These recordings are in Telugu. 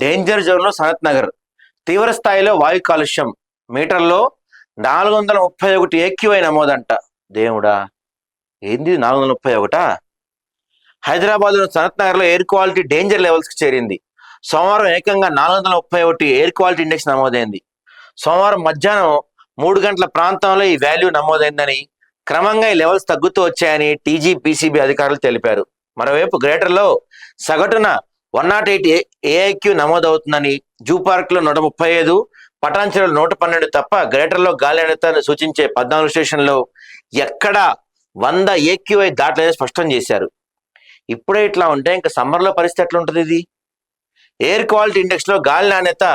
డేంజర్ జోన్లో సనత్ నగర్. తీవ్ర స్థాయిలో వాయు కాలుష్యం. మీటర్లో నాలుగు వందల ముప్పై ఒకటి ఏక్యూఐ నమోదంట. దేవుడా ఏంది నాలుగు వందల ముప్పై ఒకటా హైదరాబాద్లోని సనత్ నగర్లో ఎయిర్ క్వాలిటీ డేంజర్ లెవెల్స్కి చేరింది. సోమవారం ఏకంగా నాలుగు వందల ముప్పై ఒకటి ఎయిర్ క్వాలిటీ ఇండెక్స్ నమోదైంది. సోమవారం మధ్యాహ్నం మూడు గంటల ప్రాంతంలో ఈ వాల్యూ నమోదైందని క్రమంగా ఈ లెవెల్స్ తగ్గుతూ వచ్చాయని టీజీ పీసీబీ అధికారులు తెలిపారు. మరోవైపు గ్రేటర్లో సగటున వన్ నాట్ ఎయిట్ ఏఐక్యూ నమోదవుతుందని జూ పార్క్లో నూట ముప్పై ఐదు పటాన్చెరులో నూట పన్నెండు తప్ప గ్రేటర్లో గాలి నాణ్యతను సూచించే పద్నాలుగు స్టేషన్లో ఎక్కడా వంద ఏక్యూఐ దాటలేదని స్పష్టం చేశారు. ఇప్పుడే ఇట్లా ఉంటే ఇంకా సమ్మర్లో పరిస్థితి ఎట్లా ఉంటుంది ఇది? ఎయిర్ క్వాలిటీ ఇండెక్స్లో గాలి నాణ్యత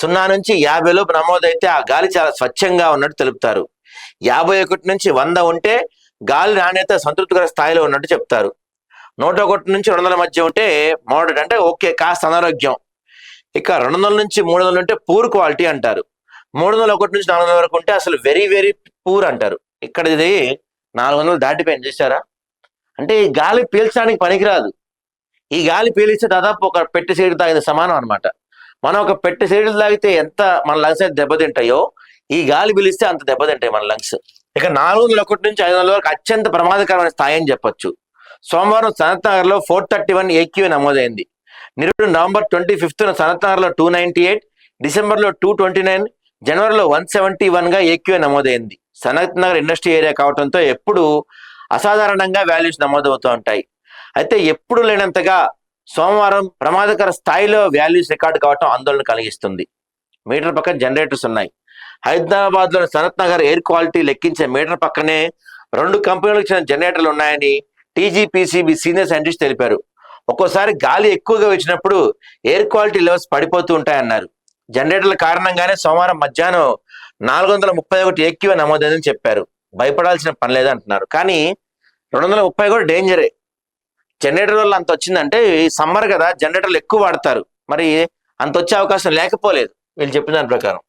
సున్నా నుంచి యాభై లోపు నమోదైతే ఆ గాలి చాలా స్వచ్ఛంగా ఉన్నట్టు తెలుపుతారు. యాభై ఒకటి నుంచి వంద ఉంటే గాలి నాణ్యత సంతృప్తికర స్థాయిలో ఉన్నట్టు చెప్తారు. నూట ఒకటి నుంచి రెండు వందల మధ్య ఉంటే మోడరేట్ అంటే ఓకే కాస్త అనారోగ్యం. ఇక రెండు వందల నుంచి మూడు వందలు ఉంటే పూర్ క్వాలిటీ అంటారు. మూడు వందల ఒకటి నుంచి నాలుగు వందల వరకు ఉంటే అసలు వెరీ వెరీ పూర్ అంటారు. ఇక్కడ ఇది నాలుగు వందలు దాటిపోయింది చూసారా అంటే ఈ గాలి పీల్చడానికి పనికిరాదు. ఈ గాలి పీలిస్తే దాదాపు ఒక పెట్టి సీడ్ తాగిన సమానం అన్నమాట. మనం ఒక పెట్టి సీడ్లు తాగితే ఎంత మన లంగ్స్ అయితే దెబ్బతింటాయో ఈ గాలి పీలిస్తే అంత దెబ్బతింటాయి మన లంగ్స్ ఇక నాలుగు వందల ఒకటి నుంచి ఐదు వందల వరకు అత్యంత ప్రమాదకరమైన స్థాయి అని చెప్పొచ్చు. సోమవారం సనత్ నగర్లో ఫోర్ థర్టీ వన్ ఏక్యూ నమోదైంది. నిరుడు నవంబర్ ట్వంటీ ఫిఫ్త్ సనత్ నగర్లో టూ నైన్టీ ఎయిట్ డిసెంబర్లో టూ ట్వంటీ నైన్ జనవరిలో వన్ సెవెంటీ వన్గా ఏక్యూ నమోదైంది. సనత్ నగర్ ఇండస్ట్రీ ఏరియా కావడంతో ఎప్పుడు అసాధారణంగా వాల్యూస్ నమోదవుతూ ఉంటాయి. అయితే ఎప్పుడు లేనంతగా సోమవారం ప్రమాదకర స్థాయిలో వాల్యూస్ రికార్డు కావటం ఆందోళన కలిగిస్తుంది. మీటర్ పక్కన జనరేటర్స్ ఉన్నాయి. హైదరాబాద్లోని సనత్ నగర్ ఎయిర్ క్వాలిటీ లెక్కించే మీటర్ పక్కనే రెండు కంపెనీలకు చెందిన జనరేటర్లు ఉన్నాయని టీజీపీసీబీ సీనియర్ సైంటిస్ట్ తెలిపారు. ఒక్కోసారి గాలి ఎక్కువగా వచ్చినప్పుడు ఎయిర్ క్వాలిటీ లెవెల్స్ పడిపోతూ ఉంటాయన్నారు. జనరేటర్ల కారణంగానే సోమవారం మధ్యాహ్నం నాలుగు వందల ముప్పై ఒకటి ఎక్కువ నమోదైందని చెప్పారు. భయపడాల్సిన పని లేదంటున్నారు. కానీ రెండు వందల ముప్పై కూడా డేంజరే. జనరేటర్ వల్ల అంత వచ్చిందంటే సమ్మర్ కదా జనరేటర్లు ఎక్కువ వాడతారు. మరి అంత వచ్చే అవకాశం లేకపోలేదు. వీళ్ళు చెప్పిన దాని ప్రకారం.